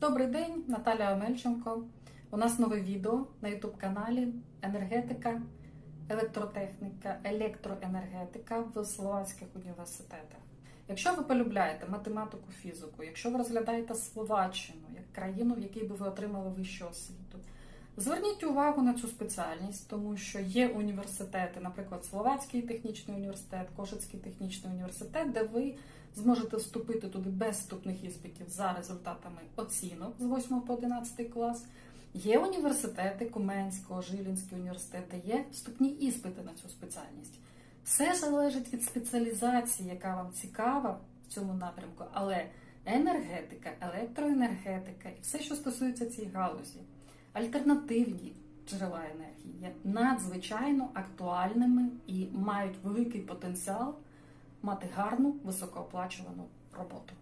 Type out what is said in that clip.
Добрий день, Наталя Омельченко. У нас нове відео на youtube каналі Енергетика, електротехніка, електроенергетика в словацьких університетах. Якщо ви полюбляєте математику, фізику, якщо ви розглядаєте Словаччину як країну, в якій би ви отримали вищу освіту, зверніть увагу на цю спеціальність, тому що є університети, наприклад, Словацький технічний університет, Кошицький технічний університет, де ви зможете вступити туди без вступних іспитів за результатами оцінок з 8 по 11 клас. Є університети Куменського, Жилінський університет, де є вступні іспити на цю спеціальність. Все залежить від спеціалізації, яка вам цікава в цьому напрямку, але енергетика, електроенергетика і все, що стосується цієї галузі, альтернативні джерела енергії є надзвичайно актуальними і мають великий потенціал мати гарну високооплачувану роботу.